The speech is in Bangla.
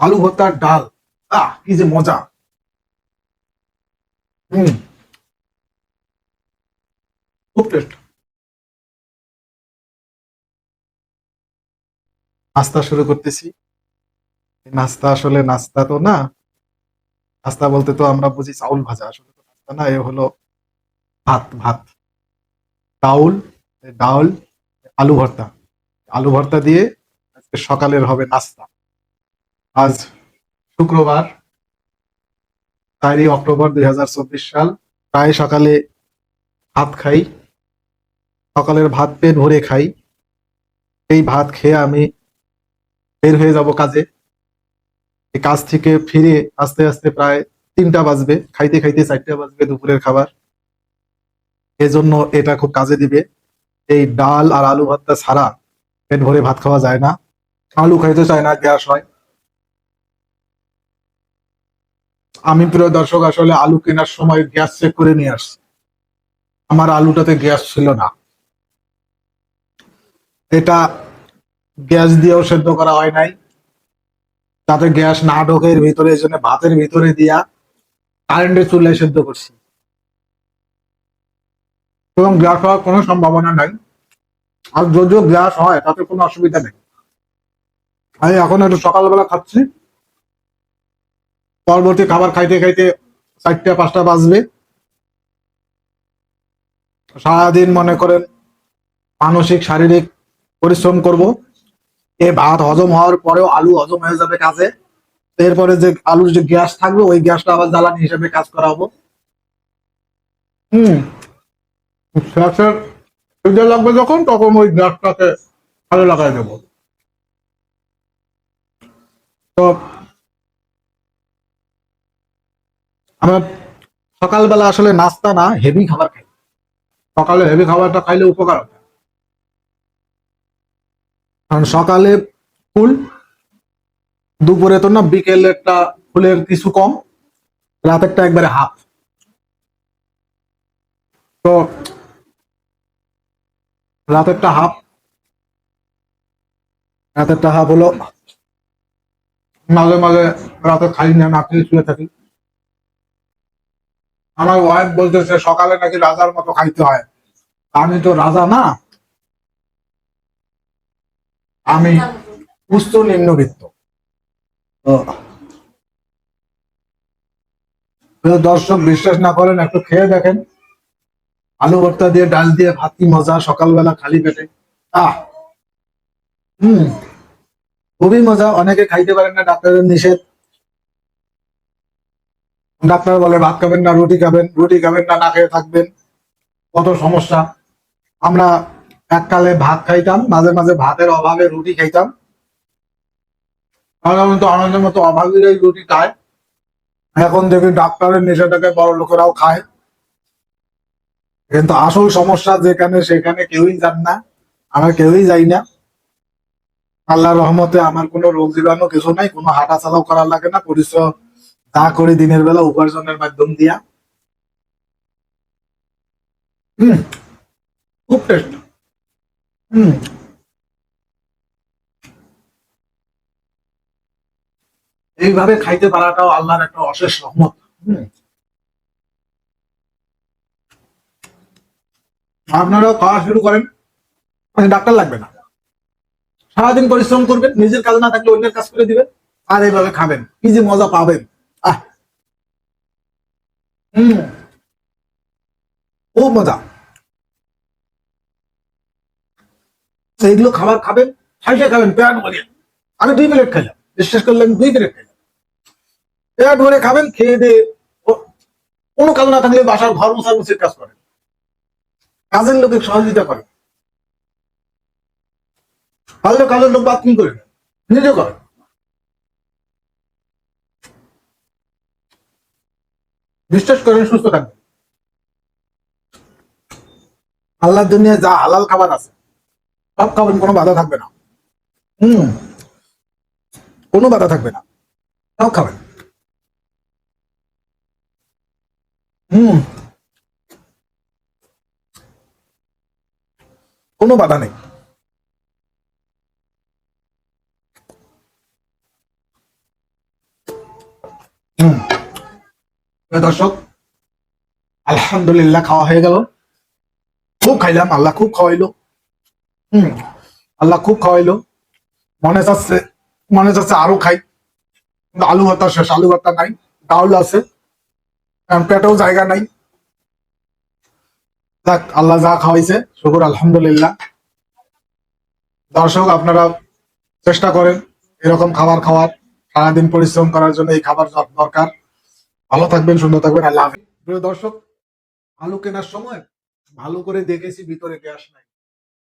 আলু ভর্তার ডাল। আহ, কি যে মজা। খুব নাস্তা শুরু করতেছি। নাস্তা আসলে নাস্তা তো না। নাস্তা বলতে তো আমরা বুঝি চাউল ভাজা। আসলে তো নাস্তা না, এ হলো ভাত ভাত। চাউল ডাউল আলু ভর্তা। আলু ভর্তা দিয়ে আজকে সকালের হবে নাস্তা। আজ শুক্রবার চারই অক্টোবর দুই হাজার চব্বিশ সাল। প্রায় সকালে ভাত খাই। সকালের ভাত পেট ভরে খাই। এই ভাত খেয়ে আমি বের হয়ে যাব কাজে। এই কাজ থেকে ফিরে আস্তে আস্তে প্রায় তিনটা বাজবে। খাইতে খাইতে চারটা বাজবে দুপুরের খাবার। এজন্য এটা খুব কাজে দিবে। এই ডাল আর আলু ভাতটা ছাড়া পেট ভরে ভাত খাওয়া যায় না। আলু খাইতে চায় না, গ্যাস হয়। আমি প্রিয় দর্শক, আসলে আলু কেনার সময় গ্যাস চেক করে নিয়ে আসছি। আমার আলুটাতে গ্যাস ছিল না। এটা গ্যাস দিয়েও সেদ্ধ করা হয় নাই। তাতে গ্যাস না ঢোকে, এর ভিতরে এই জন্য ভাতের ভিতরে দিয়া কারেন্টের চুলায় সেদ্ধ করছি। এবং গ্যাস হওয়ার কোনো সম্ভাবনা নাই। আর যদিও গ্যাস হয়, তাতে কোনো অসুবিধা নেই। আমি এখন একটু সকালবেলা খাচ্ছি। পরবর্তী খাবার খাইতে খাইতে চারটা, পাঁচটা বাজবে। সারাদিন মনে করেন মানসিক, শারীরিক পরিশ্রম করব। এ ভাত হজম হওয়ার পরেও আলু হজম হয়ে যাবে কাজে। এরপরে যে আলুর যে গ্যাস থাকবে, ওই গ্যাসটা আবার জ্বালানি হিসেবে কাজ করাবো হম। গ্যাসের লাগবে যখন, তখন ওই গ্যাসটাকে ভালো লাগাই দেবো। তো আমরা সকালবেলা আসলে নাস্তা না হেভি খাবার খাই। সকালে হেভি খাবারটা খাইলে উপকার হবে। কারণ সকালে ফুল, দুপুরে তো না বিকেলেরটা ফুলের কিছু কম, রাতেরটা একবারে হাফ তো রাতেরটা হাফ রাতেরটা হাফ হলো মাঝে মাঝে রাতে খাই না না খেয়ে শুয়ে থাকি। আমার ওয়াইফ বলতেছে, সকালে নাকি রাজার মতো খাইতে হয়। আমি তো রাজা না। আমি উচ্চ নিম্নবিত্ত। দর্শক বিশ্বাস না করেন, একটু খেয়ে দেখেন। আলু ভর্তা দিয়ে, ডাল দিয়ে ভাত মজা, সকালবেলা খালি পেটে। আহ! হম, খুবই মজা। অনেকে খাইতে পারেন না ডাক্তারের নিষেধ। ডাক্তার বলে ভাত খাবেন না, রুটি খাবেন রুটি খাবেন না না খেয়ে থাকবেন। কত সমস্যা। আমরা এককালে ভাত খাইতাম, মাঝে মাঝে ভাতের অভাবে রুটি খাইতাম। সাধারণত আনন্দের মতো অভাবীরাই রুটি খায়। এখন দেখি ডাক্তারের নেশাটাকে বড় লোকেরাও খায়। কিন্তু আসল সমস্যা যেখানে সেখানে কেউই যান না, আমরা কেউই যাই না। আল্লাহর রহমতে আমার কোনো রোগ জীবাণু কিছু নাই, কোনো হাঁটা চালাও করার লাগে না, পরিশ্রম তা করে দিনের বেলা উপার্জনের মাধ্যম দিয়া। খুব টেস্ট। এইভাবে খাইতে পারাটাও আল্লাহর একটা অশেষ রহমত। হুম। আপনারাও খাওয়া শুরু করেন। মানে ডাক্তার লাগবে না। সারাদিন পরিশ্রম করবেন, নিজের কাজ না থাকলে অন্যের কাজ করে দিবেন, আর এইভাবে খাবেন। কি যে মজা পাবেন। খুব মজা। এইগুলো খাবার খাবেন খাইতে খাবেন, পেট ভরে। আমি দুই প্লেট খাইলাম বিশ্বাস করলেন, দুই প্লেট খাইলাম পেট ভরে খাবেন, খেয়ে দিয়ে কোনো কাজ না থাকলে বাসার ঘর মশার মোছামুছির কাজ করেন। কাজের লোকে সহযোগিতা করেন পারলে কাজের লোক বাথরুম করে নিজে করেন। বিশ্বাস করেন, সুস্থ থাকবেন। আল্লাহর দুনিয়ায় যা হালাল খাবার আছে, সব খাবেন কোনো বাধা থাকবে না। হুম, কোনো বাধা থাকবে না। সব খাবেন। হুম, কোনো বাধা নেই। দর্শক, আলহামদুলিল্লাহ খাওয়া হয়ে গেল। খুব খাইলাম, আল্লাহ খুব খাওয়াইলো। হম, আল্লাহ খুব খাওয়াইলো। মনে চাচ্ছে মনে চাচ্ছে আরও খাই। আলু ভর্তা শেষ, আলু ভাতা নাই, ডাউল আছে। পেটেও জায়গা নাই। যাক, আল্লাহ যা খাওয়াইছে, শুকুর, আলহামদুলিল্লাহ। দর্শক, আপনারা চেষ্টা করেন এরকম খাবার খাওয়ার, সারাদিন পরিশ্রম করার জন্য এই খাবার দরকার। ভালো থাকবেন, সুন্দর থাকবেন, আল্লাহ। প্রিয় দর্শক আলু কেনার সময় ভালো করে দেখেছি, ভিতরে গ্যাস নাই